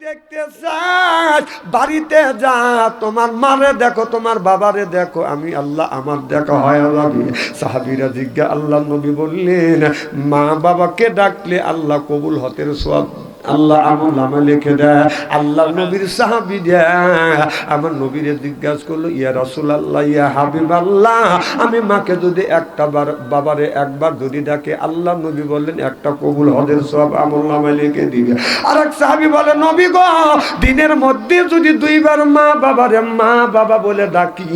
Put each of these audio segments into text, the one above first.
দেখতে চাস, বাড়িতে যা, তোমার মারে দেখো, তোমার বাবারে দেখো। আমি আল্লাহ, আমার দেখা হয় যাবে সাহাবিরা জিজ্ঞা আল্লাহ নবী বললেন মা বাবাকে ডাকলে আল্লাহ কবুল হতের সব আল্লাহ আমল আমা লিখে দেয় আল্লাহ নবীর সাহাবি দেয় আমার নবীরে জিজ্ঞাসা করল, ইয়া রসুল আল্লাহ ইয়া হাবিব আল্লাহ আমি মাকে যদি একটা বার, বাবারে একবার যদি ডাকে, আল্লাহ নবী বললেন, একটা কবুল হদের সব আমল নামে লিখে দিবে। আর এক সাহাবি বলে, নবী গো, দিনের মধ্যে যদি দুইবার মা বাবারে মা বাবা বলে ডাকি,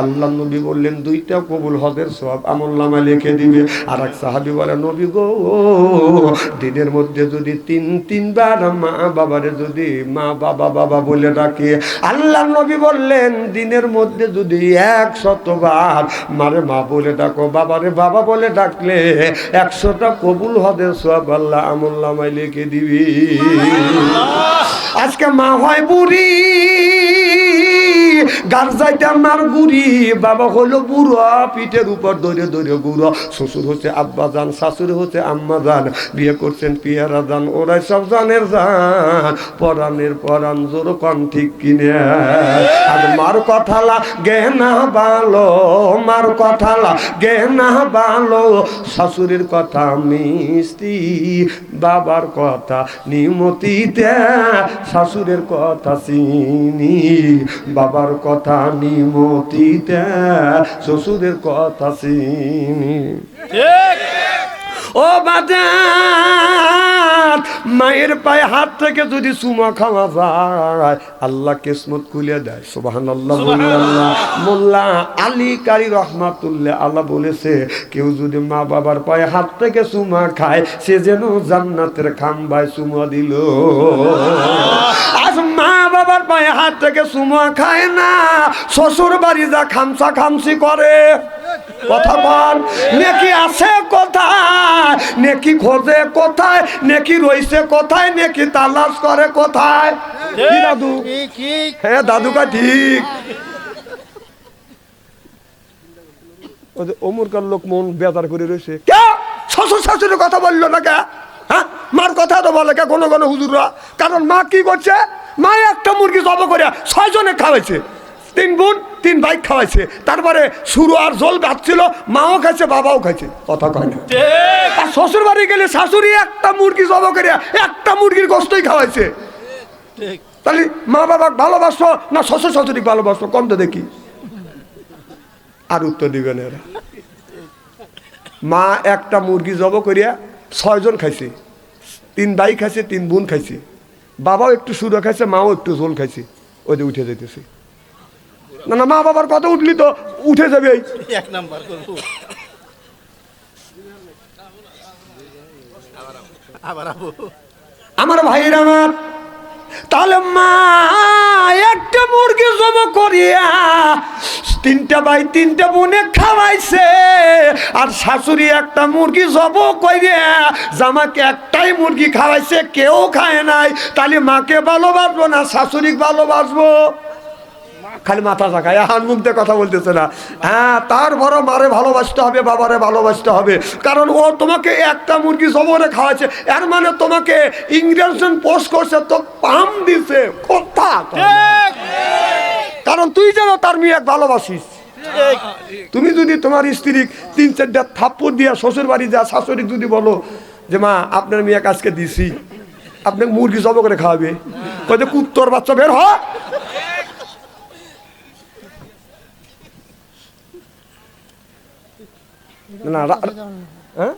আল্লাহ নবী বললেন, দুইটা কবুল হদের সব আমল নামে লিখে দিবে। আর এক সাহাবি বলে, নবী গো, দিনের মধ্যে যদি তিন তিনবার মা বাবারে যদি মা বাবা বাবা বলে ডাকে আল্লাহ নবী বললেন দিনের মধ্যে যদি এক শতবার মারে মা বলে ডাকো বাবারে বাবা বলে ডাকলে একশোটা কবুল হবে সব আল্লাহ আমল্লামাই লিখে দিবি। আজকে মা হয় বুড়ি। গার যাইতে আমার গুড়ি, বাবা হলো বুড়ো, পিঠের উপর দৌড়ে দৌড়ে বুড়ো শ্বশুর হচ্ছে আব্বা যান শাশুড়ি হচ্ছে আম্মা যান বিয়ে করছেন পিয়ারা যান ওরাই সব জানের যান পরাণের পরাণ জোর কন ঠিক কিনে। আর মার কথালা গেনা বালো, মার কথালা গেনা বালো। শাশুড়ির কথা মিষ্টি, বাবার কথা নিমতিতে। শাশুড়ের কথা চিনি, বাবার কথা নিমতিতে শ্বশুরের কথা চিনি। ও বাজার মায়ের পায়ে হাত থেকে যদি চুমা খাওয়া যায় আল্লাহ কিসমত খুলে দেয়। সুবাহান আল্লাহ মোল্লা আলী কারি রহমাতুল্লাহ আল্লাহ বলেছে কেউ যদি মা বাবার পায়ে হাত থেকে চুমা খায় সে যেন জান্নাতের খাম্বায় চুমা দিল। আজ মা বাবার পায়ে হাত থেকে সুমা খায় না শ্বশুর বাড়ি যা খামসা খামসি করে। কথা বল নেকি আছে কোথায়? নেকি খোঁজে কোথায়? নেকি রইছে কোথায়? নেকি তালাশ করে কোথায়? দাদু? হ্যাঁ দাদুকা ঠিক। অমুরকার লোক মন বেদার করে রয়েছে কে? শ্বশুর শাশুড়ির কথা বলল না কে? মার কথা তো বলে কে কোনো কোনো হুজুররা। কারণ মা কি করছে? মা একটা মুরগি জব করে ছয়জনে খাওয়াইছে। তিন বোন তিন ভাই খাওয়াইছে। তারপরে শুরু আর জল বাঁচছিল মাও খাইছে বাবাও খাইছে। কথা কয় না। আর শ্বশুর বাড়ি গেলে শাশুড়ি একটা মুরগি জব করে একটা মুরগির গোস্তই খাওয়াইছে। তাহলে মা বাবা ভালোবাসো না শ্বশুর শাশুড়ি ভালোবাসো? কম তো দেখি। আর উত্তর দিবেন এরা। মা একটা মুরগি জব করিয়া ছয়জন খাইছে। তিন ভাই খাইছে তিন বোন খাইছে। বাবাও একটু সুরো খাইছে মাও একটু ঝোল খাইছে। ওই যে উঠে যেতেছে না না মা বাবার কথা উঠলি তো উঠে যাবে এক নাম্বার আমার ভাইয়ের আমার। তাহলে মা একটা মুরগি জব করিয়া তিনটা ভাই তিনটা বোনে খাওয়াইছে। আর শাশুড়ি একটা মুরগি জব করিয়া জামাকে একটাই মুরগি খাওয়াইছে, কেউ খায় নাই। তাহলে মাকে ভালোবাসবো না শাশুড়ি ভালোবাসবো? খালি মাথা থাকায় হান মুখ দিয়ে কথা বলতেছে না। হ্যাঁ তার বড় মারে ভালোবাসতে হবে, বাবারে ভালোবাসতে হবে। কারণ ও তোমাকে একটা মুরগি জবরে খাওয়াচ্ছে এর মানে তোমাকে ইংরেজন পোস্ট করছে, তো পাম দিছে। কথা কারণ তুই যেন তার মেয়ে এক ভালোবাসিস তুমি যদি তোমার স্ত্রী তিন চারটা থাপ্পড় দিয়া শ্বশুর বাড়ি যা শাশুড়ি যদি বলো যে মা আপনার মেয়ে আজকে দিছি। আপনাকে মুরগি জব করে খাওয়াবে। কয়ে কুত্তর বাচ্চা বের হ। না হ্যাঁ?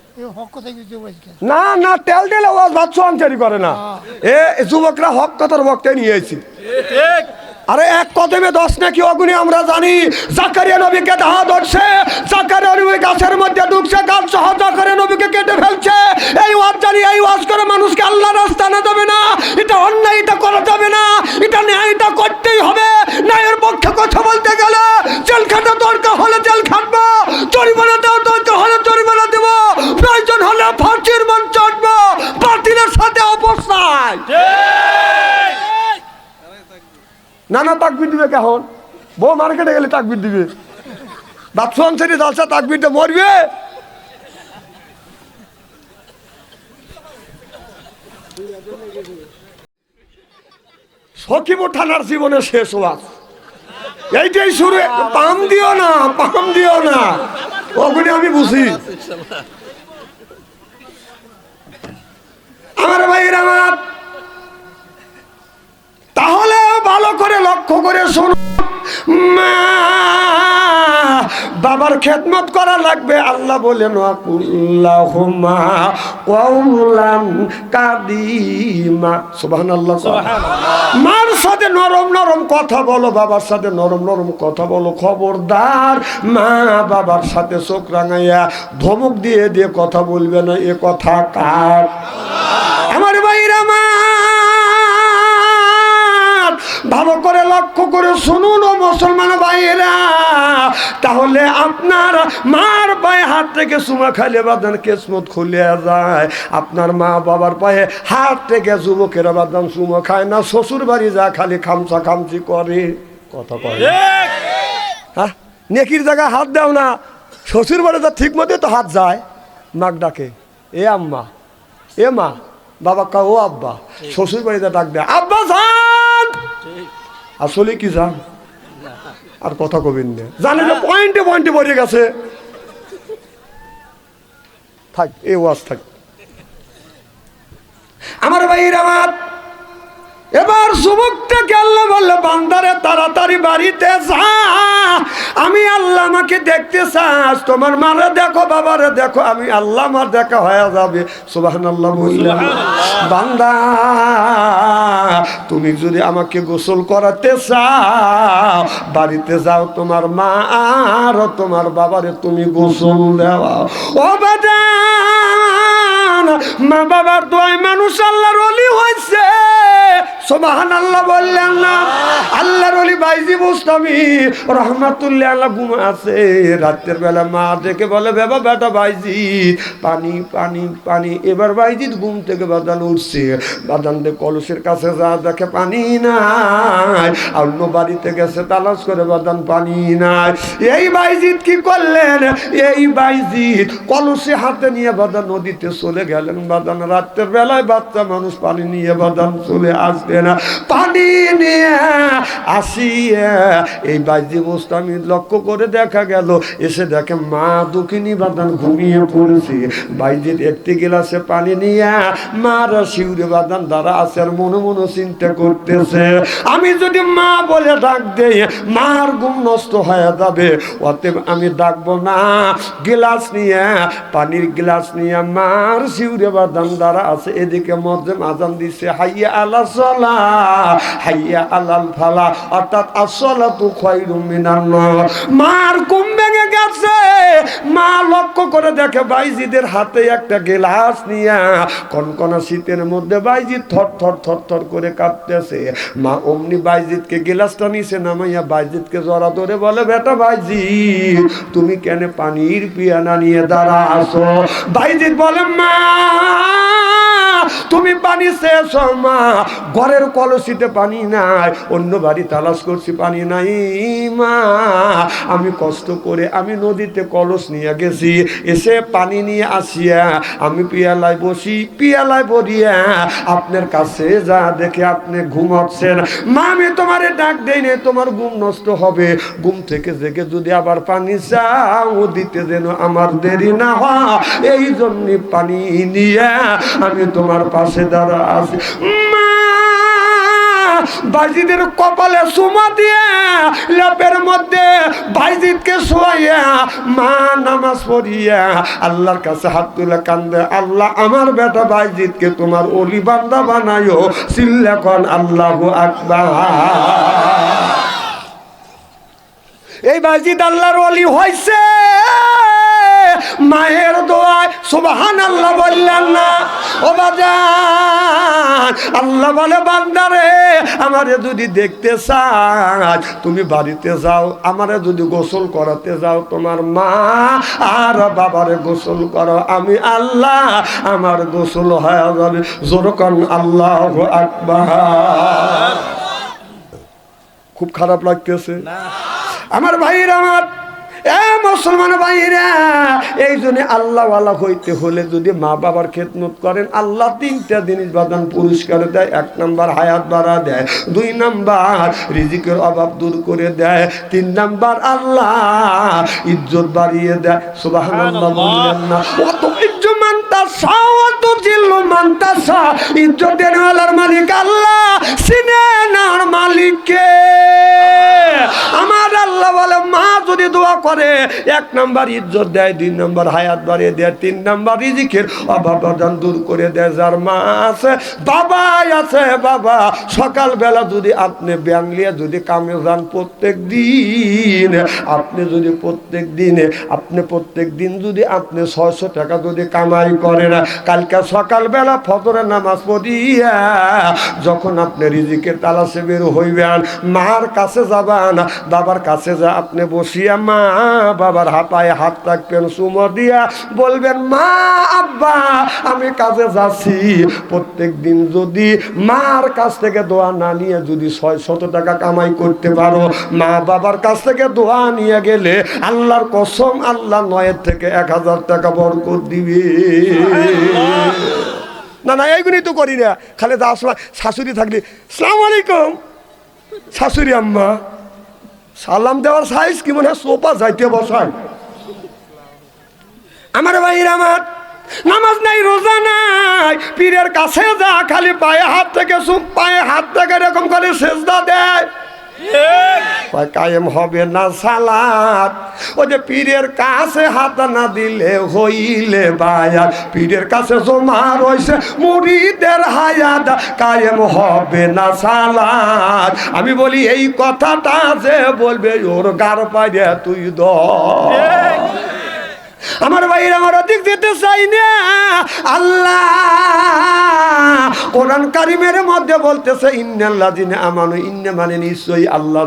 না না তেল দিলে ও বাচ্চা আনচারি করে না। এ যুবকরা হক কথার বক্তে নিয়েছি আরে এক কদমে দশ নাকি অগুনি, আমরা জানি। জাকারিয়া নবীকে দাহা ধরছে। জাকারিয়া নবী গাছের মধ্যে ঢুকছে গাছ সহ জাকারিয়া নবীকে কেটে ফেলছে। এই ওয়াজ জানি, এই ওয়াজ করে মানুষকে আল্লাহ রাস্তা না দেবে না। এটা অন্যায় এটা করা যাবে না। এটা ন্যায় এটা করতেই হবে। ন্যায়ের পক্ষে কথা বলতে গেলে না না তাকবির দিবে কেমন বউ মার্কেটে গেলে তাকবির দিবে। বাচ্চা অঞ্চলে যাচ্ছে তাকবিরটা মরবে সখিপুর থানার জীবনে শেষ ওয়াজ। এইটাই শুরু। পাম দিও না, পাম দিও না। ওগুলি আমি বুঝি। আমার ভাইয়ের আমার তাহলে ভালো করে লক্ষ্য করে শোনো মা বাবার খেদমত করা লাগবে। আল্লাহ বলেন আকুল্লাহুমা কওলান কাদিমা। সুবহানাল্লাহ। মার সাথে নরম নরম কথা বলো বাবার সাথে নরম নরম কথা বলো। খবরদার মা বাবার সাথে চোখ রাঙাইয়া ধমক দিয়ে দিয়ে কথা বলবে না। এ কথা কার? লক্ষ্য করে শুনুন ও মুসলমান ভাইয়েরা তাহলে আপনার মার পায়ে হাত থেকে সুমা খাইলে বাদান কেসমত খুলে যায়। আপনার মা বাবার পায়ে হাত থেকে যুবকেরা বাদান সুমো খায় না শ্বশুর বাড়ি যা খালি খামসা খামচি করে। কথা কয় হ্যাঁ নেকির জায়গায় হাত দাও না শ্বশুর বাড়ি যা ঠিক মতো তো হাত যায়। নাক ডাকে এ আম্মা এ মা বাবা কা ও আব্বা শ্বশুর বাড়িতে ডাক দেয় আব্বা যান আসলে কি যান আর কথা কবেন না। জানে যে পয়েন্টে পয়েন্টে পড়ে গেছে। থাক, এ ওয়াজ থাক। আমার ভাইয়ের আমার এবার যুবকটাকে আল্লাহ বললে, বান্দারে, তাড়াতাড়ি বাড়িতে যা। আমি আল্লাহ আমাকে দেখতে চাস তোমার মারে দেখো বাবারে দেখো আমি আল্লাহ আমার দেখা হয়ে যাবে। সুবাহান আল্লাহ বান্দা তুমি যদি আমাকে গোসল করাতে চাও বাড়িতে যাও তোমার মা আর তোমার বাবারে তুমি গোসল দেওয়া ও মা বাবার দোয়ায় মানুষ আল্লাহর অলি হয়েছে। সোবাহান আল্লাহ বললেন না, আল্লাহর অলি বাইজি বুঝতামি, রহমাতুল্লাহ আল্লাহ আছে। রাতের বেলা মা বলে বাবা বেটা বাইজি। পানি পানি পানি, এবার বাইজিৎ ঘুম থেকে বাদান উঠছে। বাদান কলসের কাছে যা দেখে পানি নাই, অন্য বাড়িতে গেছে তালাশ করে বাদান পানি নাই। এই বাইজিৎ কি করলেন? এই বাইজিৎ কলসে হাতে নিয়ে বাদান নদীতে চলে গেলেন বাদান। রাতের বেলায় বাচ্চা মানুষ পানি নিয়ে বাদান চলে আসবে না। পানি নিয়ে আসিয়ে এই বাইজি আমি লক্ষ্য করে দেখা গেল। এসে দেখে মা দুঃখিনী বাদান ঘুমিয়ে পড়েছে। বাইজির একটি গিলাসে পানি নিয়ে মার শিউরে বাদান দ্বারা আছে আর মনে মনে চিন্তা করতেছে। আমি যদি মা বলে ডাক দেই, মার ঘুম নষ্ট হয়ে যাবে। অতএব আমি ডাকবো না। গিলাস নিয়ে, পানির গ্লাস নিয়ে মার শিউরে বাদাম দ্বারা আছে, এদিকে মধ্যে আজান দিছে, হাইয়া আলা সলা, হাইয়া আলাল ফালা, অর্থাৎ আসলা তু খয়রুম মিনান্ন মার ঘুম ভেঙে গেছে। মা লক্ষ্য করে দেখে বাইজিদের হাতে একটা গ্লাস নিয়ে কনকনা শীতের মধ্যে বাইজিৎ থর থর থর থর করে কাঁপতেছে মা অমনি বাইজিৎকে গ্লাসটা নিচে নামাইয়া বাইজিৎকে জড়া ধরে বলে, বেটা বাইজিৎ তুমি কেন পানির পিয়ানা নিয়ে দাঁড়া আসো বাইজিৎ বলে, মা তুমি পানি শেষ মা। ঘরের কলসিতে পানি নাই, অন্য বাড়ি তালাশ করছি, পানি নাই, মা। আমি কষ্ট করে আমি নদীতে কলস নিয়ে গেছি, এসে পানি নিয়ে আসিয়া আমি পিয়ালায় বসি, পিয়ালায় বলিয়া আপনার কাছে যা দেখে আপনি ঘুমাচ্ছেন মা, আমি তোমারে ডাক দেই নে তোমার ঘুম নষ্ট হবে। ঘুম থেকে জেগে যদি আবার পানি চাও, দিতে যেন আমার দেরি না হয় এই জন্য পানি নিয়ে আমি তোমার পাশে দাঁড়া আছি। মা, বাইজিদের কপালে সুমা দিয়ে লেপের মধ্যে বাইজিদকে শোয়াইয়া মা নামাজ পড়িয়া আল্লাহর কাছে হাত তুলে কান্দে, আল্লাহ, আমার বেটা বাইজিদকে তোমার অলি বান্দা বানাইও, সিল্লাখন আল্লাহ আকবার। এই বাজিদ আল্লাহর অলি হয়েছে মায়ের দোয়ায় সুবাহান আল্লাহ বললেন না। ও বাজান আল্লাহ বলে বান্দারে আমারে যদি দেখতে চাস তুমি বাড়িতে যাও আমারে যদি গোসল করাতে যাও তোমার মা আর বাবারে গোসল করো আমি আল্লাহ আমার গোসল হয়ে যাবে। জোরকন আল্লাহ আকবার। খুব খারাপ লাগতেছে। আমার ভাইয়ের আমার এ মুসলমান ভাইরা এই জন্য আল্লাহ আল্লাহ হইতে হলে যদি মা বাবার খেদমত করেন আল্লাহ তিনটা জিনিস বাদান পুরস্কার দেয়। এক নাম্বার হায়াত বাড়া দেয় দুই নাম্বার রিজিকের অভাব দূর করে দেয় তিন নাম্বার আল্লাহ ইজ্জত বাড়িয়ে দেয়। সুবাহ বললেন না অত ইজ্জত জিল্লু মানতা সা। ইজ্জতের আলার মালিক আল্লাহ সিনেনার মালিককে। আমার আল্লাহ বলে, মা যদি এক ইজ্জত দেয়, দুই হায়াত বাড়িয়ে দেয়, তিন দূর করে দেয়, যার মা আছে বাবা আছে, বাবা। সকালবেলা যদি আপনি ব্যাংলিয়া যদি কামে যান প্রত্যেক দিন, আপনি যদি প্রত্যেক দিনে, আপনি প্রত্যেক দিন যদি আপনি ছয়শো টাকা যদি কামাই করেন কালকে সকালবেলা ফজরের নামাজ পড়িয়া যখন আপনি রিজিকের তালাশে বের হইবেন, মার কাছে যাবেন, বাবার কাছে যা আপনি বসিয়া মা, বাবার হাতায় হাত রাখবেন সুমো দিয়া বলবেন, মা, আব্বা, আমি কাজে যাচ্ছি। প্রত্যেক দিন যদি মার কাছ থেকে দোয়া না নিয়ে যদি ছয় শত টাকা কামাই করতে পারো, মা বাবার কাছ থেকে দোয়া নিয়ে গেলে আল্লাহর কসম আল্লাহ নয়ের থেকে এক হাজার টাকা বরকত দিবে। না না এইগুলি তো করি না। খালি সময় শাশুড়ি থাকলে, সালাম আলাইকুম। শাশুড়ি আম্মা, সালাম দেওয়ার সাইজ কি মনে হয়? সোফা যাইতে বসায় আমার ভাইয়ের আমার, নামাজ নাই, রোজা নাই। পীরের কাছে যা, খালি পায়ে হাত থেকে পায়ে হাত থেকে এরকম করে সেজদা দেয়। কায়েম হবে না সালাদ ও যে পীরের কাছে হাত না দিলে হইলে বায়াত। পীরের কাছে জমা রয়েছে মুড়িদের হায়াত। কায়েম হবে না সালাদ আমি বলি, এই কথাটা যে বলবে, ওর গার পাই তুই দ আমার ভাইয়ের আমার অধিক দিতে চাই না। আল্লাহ কোরআন কারিমের মধ্যে বলতেছে ইন্নে মানে নিশ্চয়ই আল্লাহ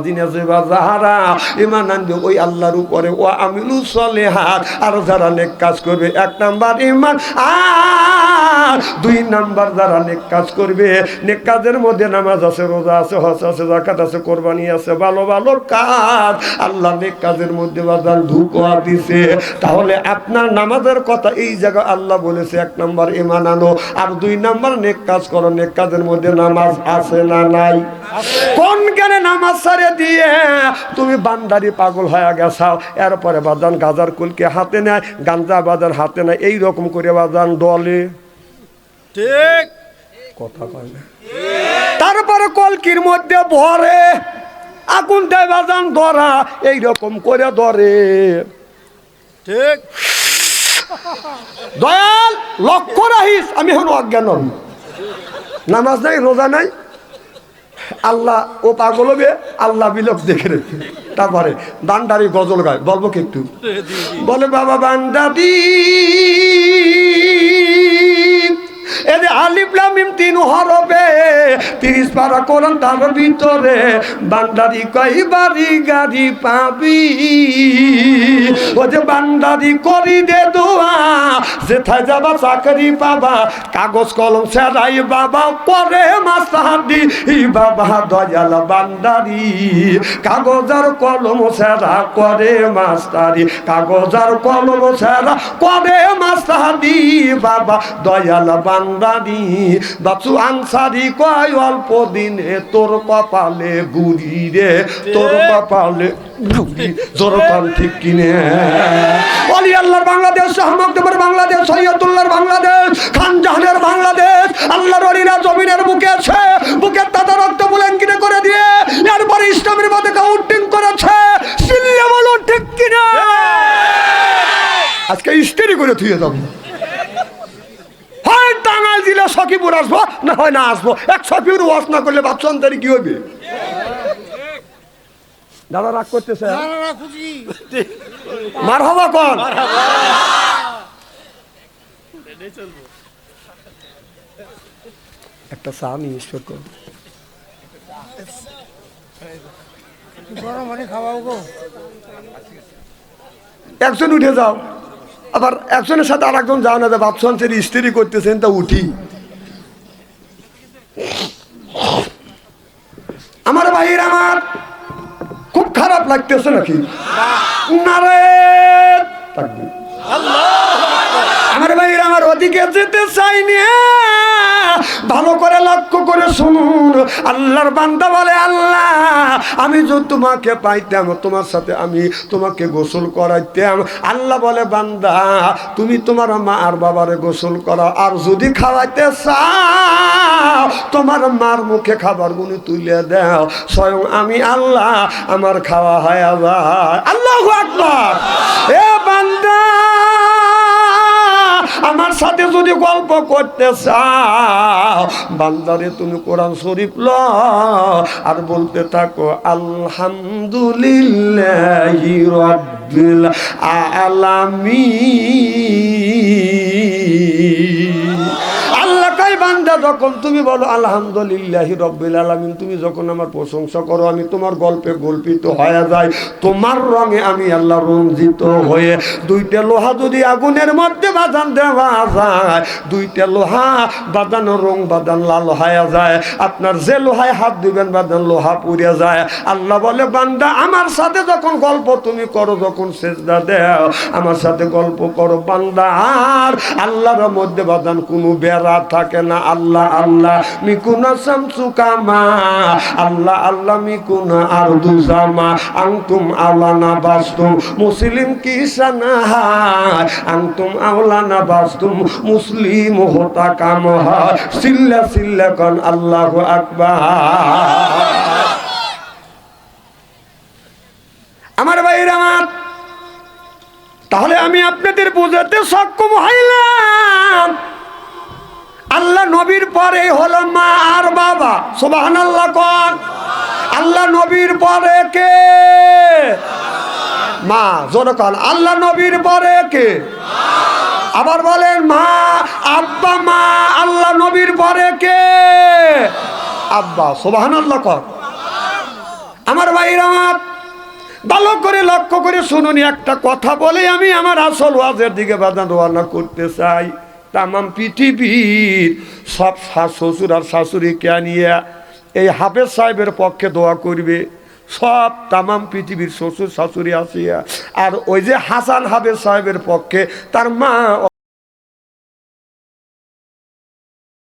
বা যাহারা ইমান আনবে, ওই আল্লাহর উপরে ও আমিলু সলেহাত। আর যারা নেক কাজ করবে, এক নাম্বার ইমান, আর দুই নাম্বার যারা নেক কাজ করবে, নেক কাজের মধ্যে নামাজ আছে, রোজা আছে, হজ আছে জাকাত আছে, কোরবানি আছে, ভালো ভালো কাজ। আল্লাহ নেক কাজের মধ্যে বাজার ঢুকোয়া দিছে। তাহলে আপনার নামাজের কথা এই জায়গা আল্লাহ বলেছে এক নাম্বার ইমান আনো আর দুই নাম্বার নেক কাজ করো নেক কাজের মধ্যে নামাজ আছে না নাই? কোন জ্ঞানে নামাজ সারে দিয়ে তুমি বান্দারি পাগল হয়ে গেছাও এরপরে বাজান গাজার কুলকে হাতে নেয় গাঞ্জা বাজার হাতে নেয় এই রকম করে বাজান দলে। ঠিক। কথা কয় না। তারপরে কলকির মধ্যে ভরে আগুন দেয় বাজান ধরা এইরকম করে ধরে। ঠিক? দয়াল, লক্ষ্য রাহিস আমি এখন অজ্ঞান নামাজ নাই, রোজা নাই। আল্লাহ, ও পাগল হবে, আল্লাহ বিলক দেখে রেখে। তারপরে বান্ডারি গজল গায়, বলব কি একটু? বলে, বাবা বান্দাদি এতে আলিফলামিম তিন হরবে, তিরিশ পারা কোরআন তার ভিতরে। বান্দারি কই বাড়ি গাড়ি পাবি? ও যে বান্দারি করি দে দোয়া, যেথায় যাবা চাকরি পাবা। কাগজ কলম সেরাই বাবা পরে মাস্তাহাদি বাবা দয়াল বান্দারি। কাগজ আর কলম সেরা করে মাস্তারি, কাগজ আর কলম সেরা করে মাস্তাহাদি, বাবা দয়াল বান্দারি। বাচু আনসারি কয় অল্প দিনে তোর কপালে গুড়ি রে তোর কপালে গুড়ি জোর ঠিক কিনে। অলি আল্লাহর বাংলাদেশ শাহমকদমের বাংলাদেশ সৈয়দুল্লাহর বাংলাদেশ খান জাহানের বাংলাদেশ আল্লাহর অলিরা জমিনের বুকে আছে বুকের তাদের রক্ত বুলেন কিনে করে দিয়ে এরপরে ইসলামের মধ্যে কাউন্টিং করেছে সিল্লে বলো ঠিক কিনা। আজকে ইস্তেরি করে থুয়ে যাব সকিপুর আসব? না হয় না আসব। এক সকিপুর ওয়াশ না করলে কি হবে? দাদা রাগ করতেছে। মার হবা কন একটা চা নিয়ে ঈশ্বর কর। গরম পানি খাওয়াও গো। একজন উঠে যাও। আবার একজনের সাথে আর একজন যাও না যে ভাবছেন স্ত্রী করতেছেন তা উঠি। আমার ভাইয়ের আমার খুব খারাপ লাগতেছে নাকি? আমার ভাইয়ের আমার ওদিকে যেতে চাইনি। ভালো করে লক্ষ্য করে শুনুন। আল্লাহর বান্দা বলে, আল্লাহ, আমি যদি তোমাকে পাইতাম, তোমার সাথে আমি তোমাকে গোসল করাইতাম। আল্লাহ বলে, বান্দা, তুমি তোমার মা আর বাবারে গোসল করা আর যদি খাওয়াইতে চাও, তোমার মার মুখে খাবার গুনি তুলে দাও। স্বয়ং আমি আল্লাহ, আমার খাওয়া হয় যায়। আল্লাহ এ সাথে যদি গল্প করতে চাও, বান্দারে তুমি কোরআন শরীফ ল আর বলতে থাকো, আলহামদুলিল্লাহ রব্বিল আলামিন। বান্দা যখন তুমি বলো, আলহামদুলিল্লাহ রব্বিল আলামিন তুমি যখন আমার প্রশংসা করো, আমি তোমার গল্পে গল্পিত হয়ে যায় তোমার রঙে আমি আল্লাহ রঞ্জিত হয়ে দুইটা লোহা যদি আগুনের মধ্যে বাদান দেওয়া যায়, দুইটা লোহা বাদানো রং বাদান লাল হয়ে যায়। আপনার যে লোহায় হাত দিবেন বাদান লোহা পুড়ে যায়। আল্লাহ বলে, বান্দা, আমার সাথে যখন গল্প তুমি করো, যখন সেজদা দেও, আমার সাথে গল্প করো, বান্দা, আর আল্লাহর মধ্যে বাদান কোনো বেড়া থাকে না। আল্লাহ আল্লাহ, মিকুনা শামসু কামা, আল্লাহ আল্লাহ, মিকুনা আর দুজামা আংতুম আওলানা বাস্তুম মুসলিম কি সানাহার আংতুম আওলানা বাস্তুম মুসলিম হতা কাম, সিল্লা সিল্লা কন আল্লাহ আকবার। আমার ভাইয়ের আমার, তাহলে আমি আপনাদের বোঝাতে সক্ষম হইলাম। আল্লাহ নবীর পরে হলো মা আর বাবা। সোবাহান আল্লাহ কন। আল্লাহ নবীর পরে কে? মা, জোর কন। আল্লাহ নবীর পরে কে? আবার বলেন, মা, আব্বা, মা, আল্লাহ নবীর পরে কে? আব্বা সোবাহান আল্লাহ কন। আমার ভাইরা ভালো করে লক্ষ্য করে শুনুন, একটা কথা বলে আমি আমার আসল ওয়াজের দিকে বাদান করতে চাই। তামাম পৃথিবীর সব শ্বশুর আর শাশুড়িকে কেনিয়া এই হাফেজ সাহেবের পক্ষে দোয়া করবে। সব তামাম পৃথিবীর শ্বশুর শাশুড়ি আসিয়া, আর ওই যে হাসান হাফেজ সাহেবের পক্ষে তার মা